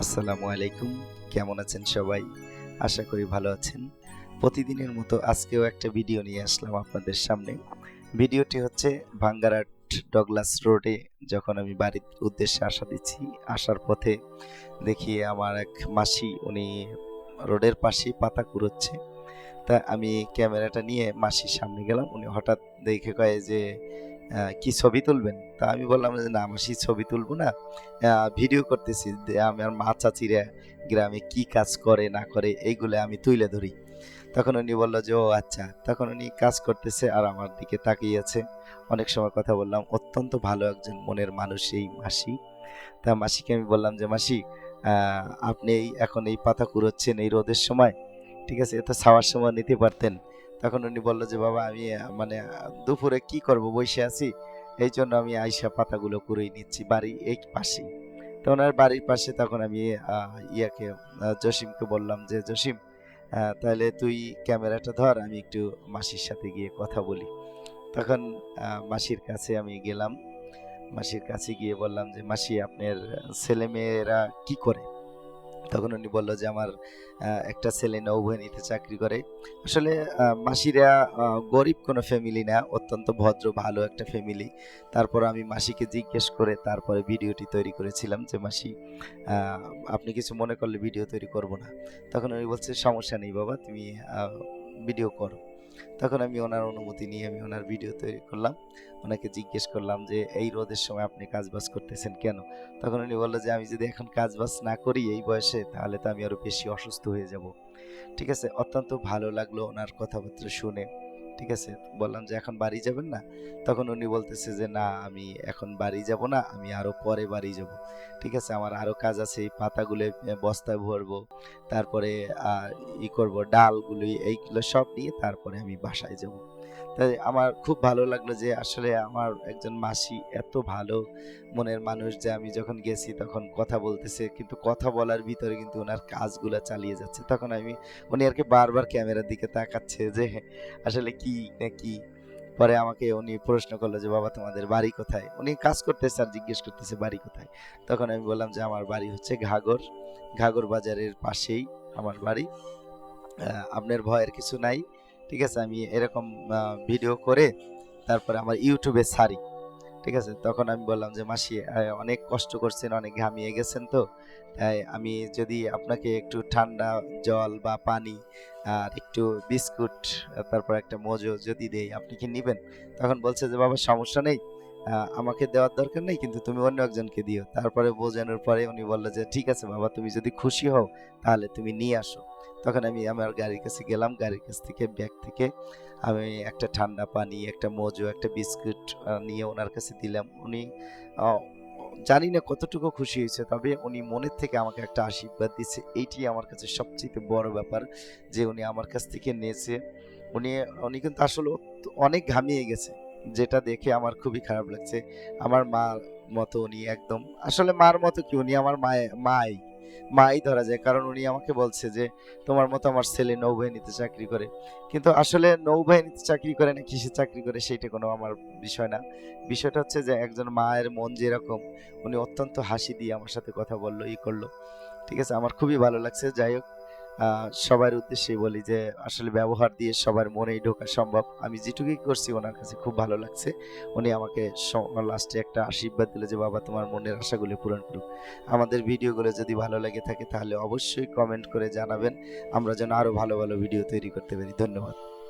আসসালামু আলাইকুম। কেমন আছেন সবাই? আশা করি ভালো আছেন। প্রতিদিনের মতো আজকেও একটা ভিডিও নিয়ে আসলাম আপনাদের সামনে। ভিডিওটি হচ্ছে ভাঙ্গারাট ডগলাস রোডে যখন আমি বাড়ির উদ্দেশ্যে আসা দিচ্ছি, আসার পথে দেখি আমার এক মাসি, উনি রোডের পাশেই পাতা কুড়োচ্ছে। তা আমি ক্যামেরাটা নিয়ে মাসির সামনে গেলাম, উনি হঠাৎ দেখে কয়ে যে কি ছবি তুলবেন? তা আমি বললাম যে, না মাসি ছবি তুলবো না। ভিডিও করতেছি আমার মা চাচিরা গ্রামে কি কাজ করে, না করে, এইগুলো আমি তুলে ধরি। তখন উনি বলল যে, ও আচ্ছা। তখন উনি কাজ করতেছে আর আমার দিকে তাকিয়ে আছে। অনেক সময় কথা বললাম, অত্যন্ত ভালো একজন মনের মানুষ এই মাসি। তা মাসিকে আমি বললাম যে, মাসি আপনি এখন এই পাতা কুড়োচ্ছেন এই রোদের সময়। ঠিক আছে এত ছাওয়ার সময় নিতে পারতেন। তখন উনি বলল যে, বাবা, আমি মানে দুপুরে কি করব? বসে আছি। এই জন্য আমি আইসা পাতাগুলো কুড়িয়ে নিচ্ছি বাড়ি এই পাশেই। তো ওনার বাড়ির পাশে তখন আমি ইয়াকে জসিমকে বললাম যে, জসিম তাহলে তুই ক্যামেরাটা ধর, আমি একটু মাসির সাথে গিয়ে কথা বলি। তখন মাসির কাছে আমি গেলাম। মাসির কাছে গিয়ে বললাম যে, মাসি, আপনার ছেলে মেয়েরা কি করে? তখন উনি বলল যে, আমার একটা ছেলে নৌবাহিনীতে চাকরি করে। আসলে মাসিরা গরিব কোনো ফ্যামিলি না, অত্যন্ত ভদ্র, ভালো একটা ফ্যামিলি তারপর আমি মাসিকে জিজ্ঞেস করে তারপরে ভিডিওটি তৈরি করেছিলাম যে, মাসি আপনি কিছু মনে করলে ভিডিও তৈরি করব না। তখন উনি বলছে, সমস্যা নেই বাবা, তুমি ভিডিও করো। তখন আমি ওনার অনুমতি নিয়ে আমি ওনার ভিডিও তৈরি করলাম। ওনাকে জিজ্ঞেস করলাম যে, এই রোদের সময় আপনি কাজ বাজ করতেছেন কেন? তখন উনি বলল যে, আমি যদি এখন কাজ বাজ না করি এই বয়সে, তাহলে তো আমি আরও বেশি অসুস্থ হয়ে যাব। ঠিক আছে? অত্যন্ত ভালো লাগল ওনার কথাবার্তা শুনে। ঠিক আছে? বললাম যে, এখন বাড়ি যাবেন না? তখন উনি বলতেছে যে, না, আমি এখন বাড়ি যাব না, আমি আরও পরে বাড়ি যাব। ঠিক আছে? আমার আরও কাজ আছে, এই পাতাগুলো বস্তায় ভরবো, তারপরে ই করব, ডালগুলি, এইগুলো সব নিয়ে তারপরে আমি বাসায় যাব। তাই আমার খুব ভালো লাগল যে আসলে আমার একজন মাসি এত ভালো মনের মানুষ যে আমি যখন গেছি তখন কথা বলতেছে, কিন্তু কথা বলার ভিতরে কিন্তু ওনার কাজগুলো চালিয়ে যাচ্ছে। তখন আমি, উনি আর কি বারবার ক্যামেরার দিকে তাকাচ্ছে যে আসলে কি না কি? পরে আমাকে উনি প্রশ্ন করল যে, বাবা, তোমাদের বাড়ি কোথায়? উনি কাজ করতেছে আর জিজ্ঞেস করতেছে, বাড়ি কোথায়? তখন আমি বললাম যে, আমার বাড়ি হচ্ছে ঘাগর। ঘাগর বাজারের পাশেই আমার বাড়ি। আপনার ভয়ের কিছু নাই। ঠিক আছে, আমি এরকম ভিডিও করে তারপরে আমার ইউটিউবে ছাড়ি ঠিক আছে? তখন আমি বললাম যে, মাসি অনেক কষ্ট করছেন, অনেক ঘামিয়ে গেছেন তো। তাই আমি যদি আপনাকে একটু ঠান্ডা জল বা পানি, আর একটু বিস্কুট, তারপর একটা মজো যদি দেই, আপনি কি নেবেন? তখন বলছে যে, বাবা, সমস্যা নেই। আমাকে দেওয়ার দরকার নেই, কিন্তু তুমি অন্য একজনকে দিও। তারপরে বোঝানোর পরে উনি বলল যে, ঠিক আছে বাবা, তুমি যদি খুশি হও, তাহলে তুমি নিয়ে আসো। তখন আমি আমার গাড়ির কাছে গেলাম, গাড়ির কাছ থেকে, ব্যাগ থেকে আমি একটা ঠান্ডা পানি, একটা মজো, একটা বিস্কুট নিয়ে ওনার কাছে দিলাম। উনি জানি না কতটুকু খুশি হয়েছে, তবে উনি মনের থেকে আমাকে একটা আশীর্বাদ দিচ্ছে এইটি আমার কাছে সবচেয়ে বড় ব্যাপার যে উনি আমার কাছ থেকে নিয়েছে। উনি উনি কিন্তু আসলে অনেক ঘামিয়ে গেছে। যেটা দেখে আমার খুবই খারাপ লাগছে। আমার মার মতো উনি একদম, আসলে মার মতো কি উনি আমার মায়ে, মাই মাই ধরা যায়। কারণ উনি আমাকে বলছে যে, তোমার মতো আমার ছেলে নৌবাহিনীতে চাকরি করে। কিন্তু আসলে নৌবাহিনীতে চাকরি করে না, কিসে চাকরি করে সেইটা কোনো আমার বিষয় না। বিষয়টা হচ্ছে যে, একজন মায়ের মন যেরকম, উনি অত্যন্ত হাসি দিয়ে আমার সাথে কথা বলল, ই করল। ঠিক আছে, আমার খুবই ভালো লাগছে। যাই হোক সবার উদ্দেশ্যে বলি যে, আসলে ব্যবহার দিয়ে সবার মনেই ঢোকা সম্ভব। আমি যেটুকুই করছি ওনার কাছে খুব ভালো লাগছে। উনি আমাকে লাস্টে একটা আশীর্বাদ দিলে যে, বাবা, তোমার মনের আশাগুলি পূরণ করুক। আমাদের ভিডিওগুলো যদি ভালো লেগে থাকে তাহলে অবশ্যই কমেন্ট করে জানাবেন। আমরা যেন আরও ভালো ভালো ভিডিও তৈরি করতে পারি। ধন্যবাদ।